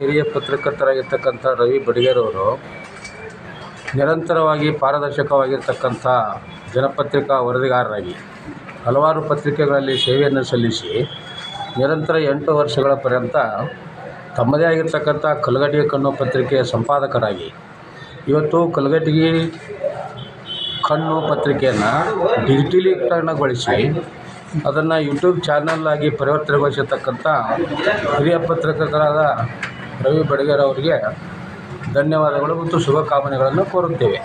ಹಿರಿಯ ಪತ್ರಕರ್ತರಾಗಿರ್ತಕ್ಕಂಥ ರವಿ ಬಡಿಗೇರವರು ನಿರಂತರವಾಗಿ ಪಾರದರ್ಶಕವಾಗಿರ್ತಕ್ಕಂಥ ಜನಪತ್ರಿಕಾ ವರದಿಗಾರರಾಗಿ ಹಲವಾರು ಪತ್ರಿಕೆಗಳಲ್ಲಿ ಸೇವೆಯನ್ನು ಸಲ್ಲಿಸಿ ನಿರಂತರ ಎಂಟು ವರ್ಷಗಳ ಪರ್ಯಂತ ತಮ್ಮದೇ ಆಗಿರ್ತಕ್ಕಂಥ ಕಲಗಟ್ಟಿಗೆ ಕಣ್ಣು ಪತ್ರಿಕೆಯ ಸಂಪಾದಕರಾಗಿ ಇವತ್ತು ಕಲಗಟ್ಟಿಗೆ ಕಣ್ಣು ಪತ್ರಿಕೆಯನ್ನು ಡಿಜಿಟಲೀಕರಣಗೊಳಿಸಿ ಅದನ್ನು ಯೂಟ್ಯೂಬ್ ಚಾನಲ್ ಆಗಿ ಪರಿವರ್ತನೆಗೊಳಿಸಿರ್ತಕ್ಕಂಥ ಹಿರಿಯ ಪತ್ರಕರ್ತರಾದ ರವಿ ಬಡಿಗೇರ್ ಅವರಿಗೆ ಧನ್ಯವಾದಗಳು ಮತ್ತು ಶುಭಕಾಮನೆಗಳನ್ನು ಕೋರುತ್ತೇವೆ.